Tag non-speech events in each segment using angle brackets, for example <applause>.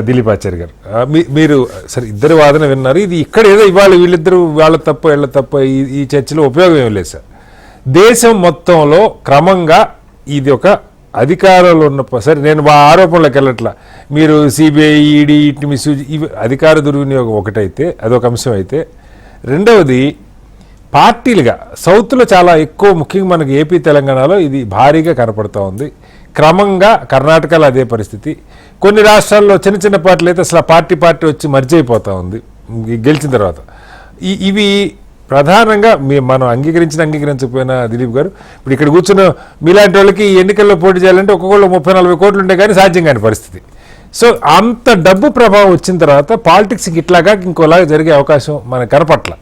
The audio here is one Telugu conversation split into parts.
దిలీప్ ఆచార్య గారు. మీ- మీరు సరే ఇద్దరు వాదన విన్నారు. ఇది ఇక్కడ ఏదో ఇవాళ వీళ్ళిద్దరు వాళ్ళ తప్ప వీళ్ళ తప్ప ఈ ఈ చర్చలో ఉపయోగం ఏం లేదు సార్. దేశం మొత్తంలో క్రమంగా ఇది ఒక అధికారంలో ఉన్న సరే నేను మా ఆరోపణలకు వెళ్ళట్లా. మీరు సిబిఐ ఈడీ ఇటు మిస్యూజ్ ఇవి అధికార దుర్వినియోగం ఒకటైతే అదొక అంశం అయితే. రెండవది పార్టీలుగా సౌత్లో చాలా ఎక్కువ ముఖ్యంగా మనకి ఏపీ తెలంగాణలో ఇది భారీగా కనపడుతూ ఉంది. క్రమంగా కర్ణాటకలో అదే పరిస్థితి. కొన్ని రాష్ట్రాల్లో చిన్న చిన్న పార్టీలు అయితే అసలు పార్టీ పార్టీ వచ్చి మర్జీ అయిపోతూ ఉంది. గెలిచిన తర్వాత. ఈ- ఇవి ప్రధానంగా మీ మనం అంగీకరించిన అంగీకరించకపోయినా దిలీప్ గారు ఇప్పుడు ఇక్కడ కూర్చున్న మీలాంటి వాళ్ళకి ఈ ఎన్నికల్లో పోటీ చేయాలంటే ఒక్కొక్కళ్ళు ముప్పై నలభై కోట్లు ఉంటే కానీ సాధ్యం కాని పరిస్థితి. సో అంత డబ్బు ప్రభావం వచ్చిన తర్వాత పాలిటిక్స్కి ఇట్లాగా ఇంకోలాగా జరిగే అవకాశం మనకు కనపట్ల.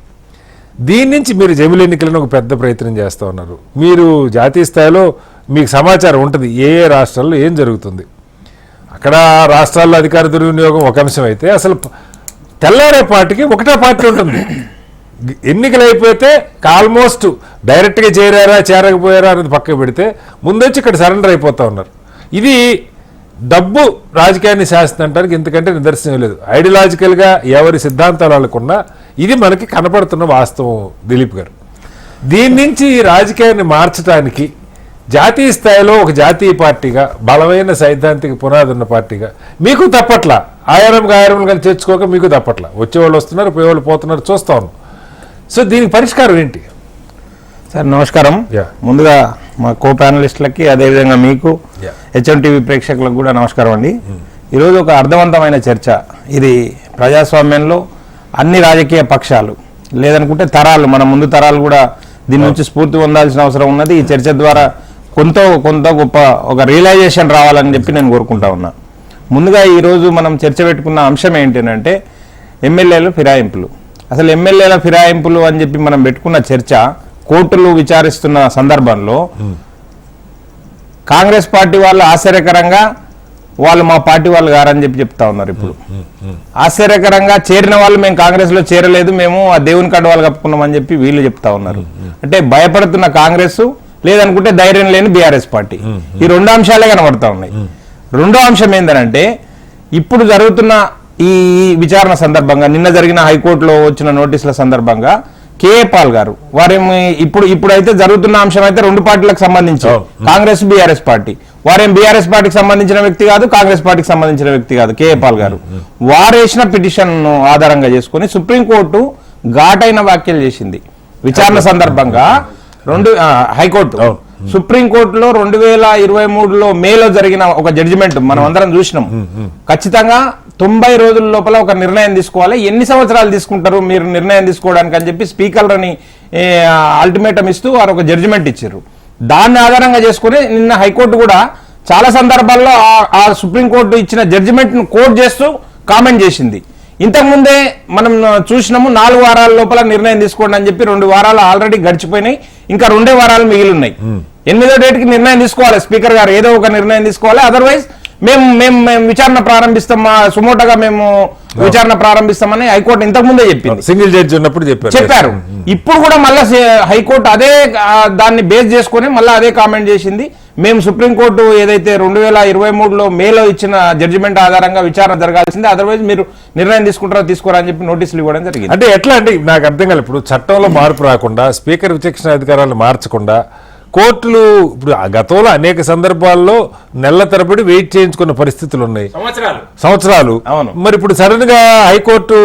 దీని నుంచి మీరు జమిలి ఎన్నికలను ఒక పెద్ద ప్రయత్నం చేస్తూ ఉన్నారు. మీరు జాతీయ స్థాయిలో మీకు సమాచారం ఉంటుంది. ఏ ఏ రాష్ట్రాల్లో ఏం జరుగుతుంది. అక్కడ రాష్ట్రాల్లో అధికార దుర్వినియోగం ఒక అంశం అయితే అసలు తెల్లారే పార్టీకి ఒకటే పార్టీ ఉంటుంది. ఎన్నికలు అయిపోతే ఆల్మోస్ట్ డైరెక్ట్గా చేరారా చేరకపోయారా అనేది పక్కకు పెడితే ముందొచ్చి ఇక్కడ సరెండర్ అయిపోతా ఉన్నారు. ఇది డబ్బు రాజకీయాన్ని శాసిస్తుంటానికి ఇంతకంటే నిదర్శనం లేదు. ఐడియాలజికల్గా ఎవరి సిద్ధాంతాలు వాళ్ళకున్నా ఇది మనకి కనపడుతున్న వాస్తవం దిలీప్ గారు. దీని నుంచి రాజకీయాన్ని మార్చడానికి జాతీయ స్థాయిలో ఒక జాతీయ పార్టీగా బలమైన సైద్ధాంతిక పునాది ఉన్న పార్టీగా మీకు తప్పట్ల. ఆయారంగా ఆయారం కానీ చేర్చుకోక మీకు తప్పట్ల. వచ్చేవాళ్ళు వస్తున్నారు పోయేవాళ్ళు పోతున్నారు చూస్తా ఉన్నాం. సో దీనికి పరిష్కారం ఏంటి? సార్ నమస్కారం. ముందుగా మా కో ప్యానలిస్టులకి అదేవిధంగా మీకు Yeah. హెచ్ఎం టీవీ ప్రేక్షకులకు కూడా నమస్కారం అండి. ఈరోజు ఒక అర్థవంతమైన చర్చ. ఇది ప్రజాస్వామ్యంలో అన్ని రాజకీయ పక్షాలు లేదనుకుంటే తరాలు మన ముందు తరాలు కూడా దీని నుంచి స్ఫూర్తి పొందాల్సిన అవసరం ఉన్నది. ఈ చర్చ ద్వారా కొంత కొంత గొప్ప ఒక రియలైజేషన్ రావాలని చెప్పి నేను కోరుకుంటా ఉన్నా. ముందుగా ఈరోజు మనం చర్చ పెట్టుకున్న అంశం ఏంటంటే ఎమ్మెల్యేలు ఫిరాయింపులు. అసలు ఎమ్మెల్యేల ఫిరాయింపులు అని చెప్పి మనం పెట్టుకున్న చర్చ కోర్టులు విచారిస్తున్న సందర్భంలో కాంగ్రెస్ పార్టీ వాళ్ళు ఆశ్చర్యకరంగా వాళ్ళు మా పార్టీ వాళ్ళు గారని చెప్పి చెప్తా ఉన్నారు ఇప్పుడు. ఆశ్చర్యకరంగా చేరిన వాళ్ళు మేము కాంగ్రెస్లో చేరలేదు మేము ఆ దేవుని కడవాళ్ళు వాళ్ళు కప్పుకున్నామని చెప్పి వీళ్ళు చెప్తా ఉన్నారు. అంటే భయపడుతున్న కాంగ్రెస్ లేదనుకుంటే ధైర్యం లేని బీఆర్ఎస్ పార్టీ. ఈ రెండు అంశాలే కనబడతా ఉన్నాయి. రెండో అంశం ఏంటంటే ఇప్పుడు జరుగుతున్న ఈ విచారణ సందర్భంగా నిన్న జరిగిన హైకోర్టులో వచ్చిన నోటీసుల సందర్భంగా కేఏ పాల్ గారు వారేమి ఇప్పుడు ఇప్పుడైతే జరుగుతున్న అంశం అయితే రెండు పార్టీలకు సంబంధించి. Congress BRS party. వారేం బీఆర్ఎస్ పార్టీకి సంబంధించిన వ్యక్తి కాదు కాంగ్రెస్ పార్టీకి సంబంధించిన వ్యక్తి కాదు కేఏ పాల్ గారు వారేసిన పిటిషన్ ఆధారంగా చేసుకుని సుప్రీంకోర్టు ఘాటైన వ్యాఖ్యలు చేసింది. విచారణ సందర్భంగా రెండు హైకోర్టు. సుప్రీంకోర్టులో రెండు వేల ఇరవై మూడులో మేలో జరిగిన ఒక జడ్జిమెంట్ మనం అందరం చూసినాం. ఖచ్చితంగా తొంభై రోజుల లోపల ఒక నిర్ణయం తీసుకోవాలి. ఎన్ని సంవత్సరాలు తీసుకుంటారు మీరు నిర్ణయం తీసుకోవడానికి అని చెప్పి స్పీకర్లని అల్టిమేటం ఇస్తూ వారు ఒక జడ్జిమెంట్ ఇచ్చారు. దాన్ని ఆధారంగా చేసుకుని నిన్న హైకోర్టు కూడా చాలా సందర్భాల్లో ఆ- సుప్రీంకోర్టు ఇచ్చిన జడ్జిమెంట్ను కోట్ చేస్తూ కామెంట్ చేసింది. ఇంతకుముందే మనం చూసినాము నాలుగు వారాల లోపల నిర్ణయం తీసుకోండి అని చెప్పి రెండు వారాలు ఆల్రెడీ గడిచిపోయినాయి. ఇంకా రెండే వారాలు మిగిలి ఉన్నాయి ఎనిమిదో డేట్కి నిర్ణయం తీసుకోవాలి స్పీకర్ గారు ఏదో ఒక నిర్ణయం తీసుకోవాలి. అదర్వైజ్ మేము మేము మేము విచారణ ప్రారంభిస్తాం మా సుమోటగా మేము విచారణ ప్రారంభిస్తామని హైకోర్టు ఇంతకు ముందే చెప్పింది. సింగిల్ జడ్జి ఉన్నప్పుడు చెప్పారు. చెప్పారు. ఇప్పుడు కూడా మళ్ళా హైకోర్టు అదే దాన్ని బేస్ చేసుకొని మళ్ళీ అదే కామెంట్ చేసింది. మేము సుప్రీంకోర్టు ఏదైతే రెండు వేల ఇరవై మూడులో మేలో ఇచ్చిన జడ్జిమెంట్ ఆధారంగా విచారణ జరగాల్సిందే అదర్వైజ్ మీరు నిర్ణయం తీసుకుంటారో తీసుకోరా అని చెప్పి నోటీసులు ఇవ్వడం జరిగింది. అంటే ఎట్లా అంటే నాకు అర్థం కాలేదు. ఇప్పుడు చట్టంలో మార్పు రాకుండా స్పీకర్ విచక్షణ అధికారాలు మార్చకుండా కోర్టులు ఇప్పుడు గతంలో అనేక సందర్భాల్లో నెలల తరబడి వెయిట్ చేయించుకున్న పరిస్థితులు ఉన్నాయి. సంవత్సరాలు. సంవత్సరాలు. అవును. మరి ఇప్పుడు సడన్గా హైకోర్టు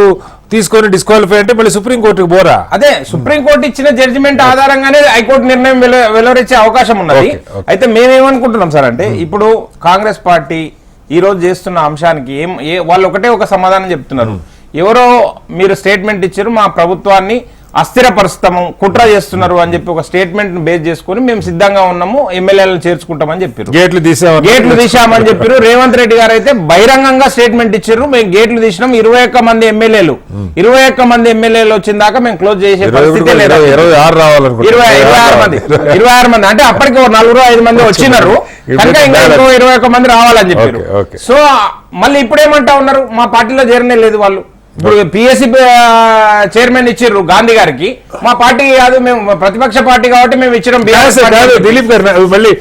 తీసుకొని డిస్క్వాలిఫై అంటే మళ్ళీ సుప్రీం కోర్టుకు పోరా? అదే సుప్రీంకోర్టు ఇచ్చిన జడ్జిమెంట్ ఆధారంగానే హైకోర్టు నిర్ణయం వెలు- వెలువరించే అవకాశం ఉన్నది. అయితే మేమేమనుకుంటున్నాం సార్ అంటే ఇప్పుడు కాంగ్రెస్ పార్టీ ఈ రోజు చేస్తున్న అంశానికి ఏం ఏ వాళ్ళు ఒకటే ఒక సమాధానం చెప్తున్నారు. ఎవరో మీరు స్టేట్మెంట్ ఇచ్చారు మా ప్రభుత్వాన్ని అస్థిరపరుస్తాము కుట్ర చేస్తున్నారు అని చెప్పి ఒక స్టేట్మెంట్ బేస్ చేసుకొని మేము సిద్ధంగా ఉన్నాము ఎమ్మెల్యేలను చేర్చుకుంటామని చెప్పారు గేట్లు తీసామని గేట్లు తీశామని చెప్పారు రేవంత్ రెడ్డి గారు అయితే బహిరంగంగా స్టేట్మెంట్ ఇచ్చారు మేము గేట్లు తీసినాం. ఇరవై ఒక్క మంది ఎమ్మెల్యేలు. ఇరవై ఒక్క మంది ఎమ్మెల్యేలు వచ్చిన దాకా మేము క్లోజ్ చేసే పరిస్థితి లేదు ఇరవై- ఆరు మంది. ఇరవై ఆరు మంది. అంటే అప్పటికి ఒక నలుగురు ఐదు మంది వచ్చినారు. కనుక ఇంకా ఇరవై ఒక్క మంది రావాలని చెప్పారు. సో మళ్ళీ ఇప్పుడేమంటా ఉన్నారు? మా పార్టీలో చేరనే లేదు వాళ్ళు. ఇప్పుడు పిఎస్సి చైర్మన్ ఇచ్చిర్రు గాంధీ గారికి మా పార్టీ కాదు మేము ప్రతిపక్ష పార్టీ కాబట్టి మేము ఇచ్చినాం కాదు. దిలీప్ గారు మళ్ళీ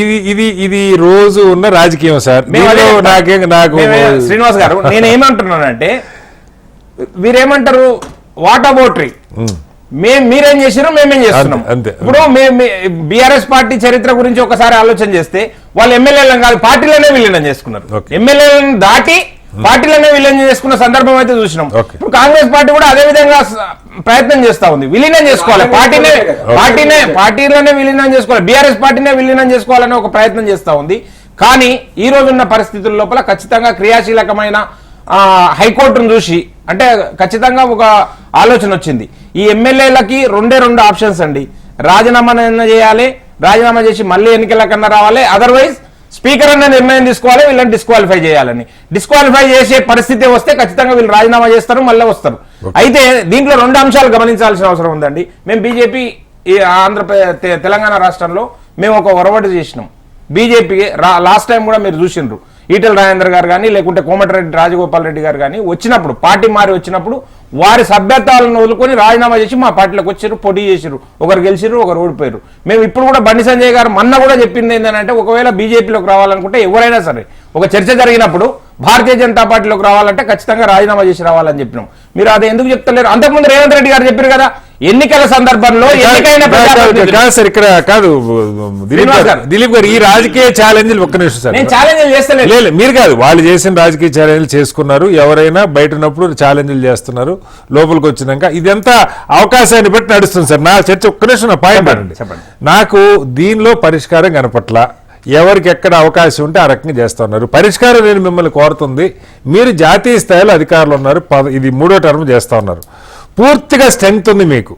ఇది ఇది ఇది రోజు ఉన్న రాజకీయం సార్ మేము. నాకేం నాకు మేమే- శ్రీనివాస్ గారు <laughs> నేను ఏమంటున్నానంటే వీరేమంటారు వాట్ అబౌట్రీ మేము మీరేం చేసినారు మేమేం చేస్తున్నాం. ఇప్పుడు బీఆర్ఎస్ పార్టీ చరిత్ర గురించి ఒకసారి ఆలోచన చేస్తే వాళ్ళు ఎమ్మెల్యేలను కాదు పార్టీలోనే విలీనం చేసుకున్నారు. ఎమ్మెల్యేలను దాటి పార్టీలోనే విలీనం చేసుకున్న సందర్భం అయితే చూసినాం. ఇప్పుడు కాంగ్రెస్ పార్టీ కూడా అదే విధంగా ప్రయత్నం చేస్తా ఉంది. విలీనం చేసుకోవాలి. పార్టీనే పార్టీనే పార్టీలోనే విలీనం చేసుకోవాలి. బీఆర్ఎస్ పార్టీనే విలీనం చేసుకోవాలని ఒక ప్రయత్నం చేస్తా ఉంది. కానీ ఈ రోజున్న పరిస్థితుల లోపల ఖచ్చితంగా క్రియాశీలకమైన ఆ, హైకోర్టును చూసి అంటే ఖచ్చితంగా ఒక ఆలోచన వచ్చింది. ఈ ఎమ్మెల్యేలకి రెండే రెండు ఆప్షన్స్ అండి. రాజీనామా చేయాలి రాజీనామా చేసి మళ్ళీ ఎన్నికల కన్నా రావాలి. అదర్వైజ్ స్పీకర్ అన్న నిర్ణయం తీసుకోవాలి వీళ్ళని డిస్క్వాలిఫై చేయాలని. డిస్క్వాలిఫై చేసే పరిస్థితి వస్తే ఖచ్చితంగా వీళ్ళు రాజీనామా చేస్తారు మళ్ళీ వస్తారు. అయితే దీంట్లో రెండు అంశాలు గమనించాల్సిన అవసరం ఉందండి. మేము బీజేపీ ఈ ఆంధ్రప్రదేశ్ తెలంగాణ రాష్ట్రంలో మేము ఒక ఒరవడి చేసినాం. బీజేపీ లాస్ట్ టైం కూడా మీరు చూసిండ్రు. ఈటల రాజేందర్ గారు కానీ లేకుంటే కోమటిరెడ్డి రాజగోపాల్ రెడ్డి గారు కానీ వచ్చినప్పుడు పార్టీ మారి వచ్చినప్పుడు వారి సభ్యత్వాలను వదులుకొని రాజీనామా చేసి మా పార్టీలోకి వచ్చారు పోటీ చేసిరు ఒకరు గెలిచిరు ఒకరు ఓడిపోయారు. మేము ఇప్పుడు కూడా బండి సంజయ్ గారు మొన్న కూడా చెప్పింది ఏంటంటే ఒకవేళ బీజేపీలోకి రావాలనుకుంటే ఎవరైనా సరే ఒక చర్చ జరిగినప్పుడు భారతీయ జనతా పార్టీలోకి రావాలంటే ఖచ్చితంగా రాజీనామా చేసి రావాలని చెప్పినాం. మీరు అది ఎందుకు చెప్తలేరు? అంతకుముందు రేవంత్ రెడ్డి గారు చెప్పారు కదా ఎన్నికల సందర్భంలో ఎన్నికైన సార్ ఇక్కడ కాదు దిలీప్ గారు. దిలీప్ గారు ఈ రాజకీయ ఛాలెంజ్లు ఒక్క నిమిషం సార్. నేను ఛాలెంజ్ చేస్తలేదు లేదు మీరు కాదు వాళ్ళు చేసిన రాజకీయ ఛాలెంజ్లు చేసుకున్నారు. ఎవరైనా బయట ఉన్నప్పుడు ఛాలెంజ్లు చేస్తున్నారు లోపలికి వచ్చినాక. ఇదంతా అవకాశాన్ని బట్టి నడుస్తుంది సార్. నా చర్చ ఒక్క నిమిషం నా పాయింట్. నాకు దీనిలో పరిష్కారం కనపట్ల. ఎవరికి ఎక్కడ అవకాశం ఉంటే ఆ రకంగా చేస్తా ఉన్నారు పరిష్కారం నేను మిమ్మల్ని కోరుతుంది. మీరు జాతీయ స్థాయిలో అధికారులు ఉన్నారు. పద- ఇది మూడో టర్మ్ చేస్తా ఉన్నారు. పూర్తిగా స్ట్రెంగ్త్ ఉంది మీకు.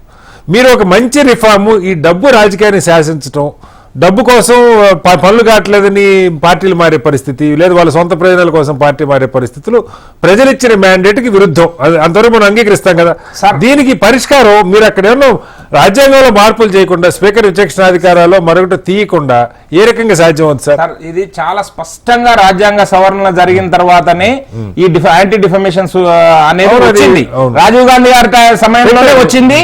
మీరు ఒక మంచి రిఫార్మ్ ఈ డబ్బు రాజకీయాన్ని శాసించటం డబ్బు కోసం పనులు కావట్లేదని పార్టీలు మారే పరిస్థితి లేదా వాళ్ళ సొంత ప్రయోజనాల కోసం పార్టీ మారే పరిస్థితులు ప్రజలిచ్చిన మ్యాండేట్కి విరుద్ధం. అది అంతవరకు మనం అంగీకరిస్తాం కదా. దీనికి పరిష్కారం మీరు అక్కడ ఏమో రాజ్యాంగంలో మార్పులు చేయకుండా స్పీకర్ విచక్షణాధికారాల్లో మరొకటి తీయకుండా ఏ రకంగా సాధ్యం అవుతుంది సార్? ఇది చాలా స్పష్టంగా రాజ్యాంగ సవరణ జరిగిన తర్వాతనే ఈ యాంటీ డిఫమేషన్ అనేది వచ్చింది. రాజీవ్ గాంధీ గారి సమయంలోనే వచ్చింది.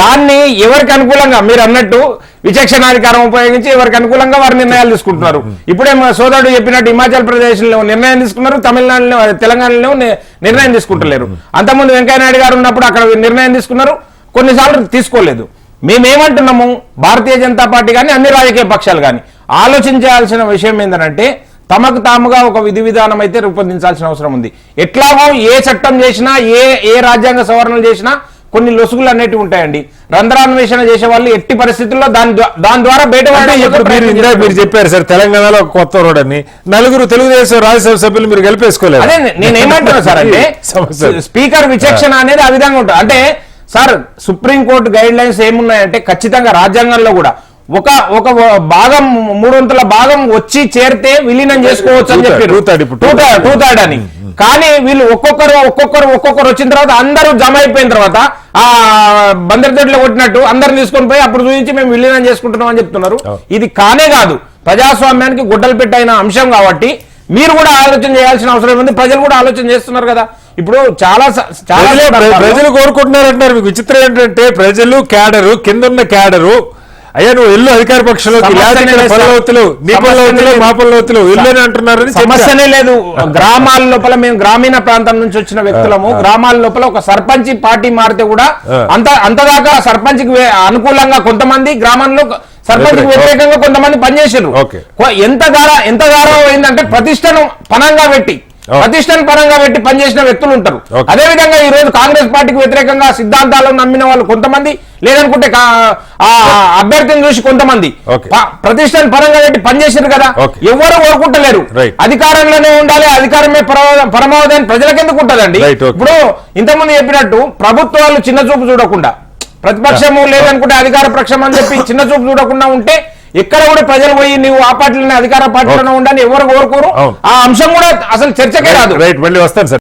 దాన్ని ఎవరికి అనుకూలంగా మీరు అన్నట్టు విచక్షణాధికారం ఉపయోగించి ఎవరికి అనుకూలంగా వారు నిర్ణయాలు తీసుకుంటున్నారు. ఇప్పుడే మా సోదరుడు చెప్పినట్టు హిమాచల్ ప్రదేశ్లో నిర్ణయం తీసుకున్నారు తమిళనాడులో తెలంగాణలో నిర్ణయం తీసుకుంటలేరు. అంతకుముందు వెంకయ్యనాయుడు గారు ఉన్నప్పుడు అక్కడ నిర్ణయం తీసుకున్నారు. కొన్నిసార్లు తీసుకోలేదు. మేమేమంటున్నాము? భారతీయ జనతా పార్టీ కానీ అన్ని రాజకీయ పక్షాలు కానీ ఆలోచించాల్సిన విషయం ఏంటంటే తమకు తాముగా ఒక విధి విధానం అయితే రూపొందించాల్సిన అవసరం ఉంది. ఎట్లాగో ఏ చట్టం చేసినా ఏ ఏ రాజ్యాంగ సవరణలు చేసినా కొన్ని లొసుగులు అనేటివి ఉంటాయండి. రంధ్రాన్వేషణ చేసే వాళ్ళు ఎట్టి పరిస్థితుల్లో దాని దాని ద్వారా బయట మీరు చెప్పారు సార్ తెలంగాణలో కొత్త రోడ్ అని. నలుగురు తెలుగుదేశం రాజ్యసభ సభ్యులు మీరు గెలిపేసుకోలేదు అదే నేను ఏమంటున్నా సార్ అంటే <laughs> స్పీకర్ విచక్షణ అనేది ఆ విధంగా ఉంటుంది. అంటే సార్ సుప్రీంకోర్టు గైడ్ లైన్స్ ఏమున్నాయంటే ఖచ్చితంగా రాజ్యాంగంలో కూడా. ఒక ఒక భాగం మూడొంతుల భాగం వచ్చి చేరితే విలీనం చేసుకోవచ్చు అని ఇప్పుడు టూ థర్డ్ అని. కానీ వీళ్ళు ఒక్కొక్కరు ఒక్కొక్కరు ఒక్కొక్కరు వచ్చిన తర్వాత అందరూ జమ అయిపోయిన తర్వాత ఆ బందరితోటిలో కొట్టినట్టు అందరిని తీసుకొని పోయి అప్పుడు చూపించి మేము విలీనం చేసుకుంటున్నాం అని చెప్తున్నారు. ఇది కానే కాదు. ప్రజాస్వామ్యానికి గుడ్డలు పెట్టైన అంశం కాబట్టి మీరు కూడా ఆలోచన చేయాల్సిన అవసరం ఉంది. ప్రజలు కూడా ఆలోచన చేస్తున్నారు కదా. ఇప్పుడు చాలా చాలా ప్రజలే ప్ర- సందర్భాల్లో- ప్రజలు కోరుకుంటున్నారు అంటారు మీకు విచిత్రం ఏంటంటే ప్రజలు క్యాడరు కిందున్న క్యాడరు అయ్యా నువ్వు ఎల్లు అధికార సార్. పల్లవతులు నీ పల్లవతులు లేదు. మా పల్లవతులు ఎల్లు అంటున్నారని చర్చ. సమస్యనే లేదు గ్రామాల లోపల మేము గ్రామీణ ప్రాంతం నుంచి వచ్చిన వ్యక్తులము గ్రామాల లోపల ఒక సర్పంచ్ పార్టీ మారితే కూడా. అంత అంతదాకా సర్పంచ్ అనుకూలంగా కొంతమంది గ్రామంలో సర్పంచ్ వ్యతిరేక- వ్యతిరేకంగా కొంతమంది పనిచేసారు. ఎంత గార ఎంత గారం అయిందంటే ప్రతిష్టను పనంగా పెట్టి ఓ. ప్రతిష్టను పరంగా పెట్టి పనిచేసిన వ్యక్తులు ఉంటారు. అదే విధంగా ఈ రోజు కాంగ్రెస్ పార్టీకి వ్యతిరేకంగా సిద్ధాంతాలను నమ్మిన వాళ్ళు కొంతమంది లేదనుకుంటే అభ్యర్థిని చూసి కొంతమంది ఓకే. ప- ప్రతిష్టను పరంగా పెట్టి పనిచేసారు కదా. ఎవరు కోరుకుంటలేరు. అధికారంలోనే ఉండాలి అధికారమే పరమ- పరమావధి అని ప్రజలకు ఎందుకు ఉంటదండి. ఇప్పుడు ఇంతకుముందు చెప్పినట్టు ప్రభుత్వాలు చిన్న చూపు చూడకుండా ప్రతిపక్షము లేదనుకుంటే అధికార పక్షం అని చెప్పి చిన్న చూపు చూడకుండా ఉంటే ఎక్కడ కూడా ప్రజలు పోయి నీవు ఆ పార్టీలోనే అధికార పార్టీలోనే ఉండని ఎవరు కోరుకోరు. ఆ అంశం కూడా అసలు చర్చకే రాదు. రైట్ మళ్ళీ వస్తాను సార్.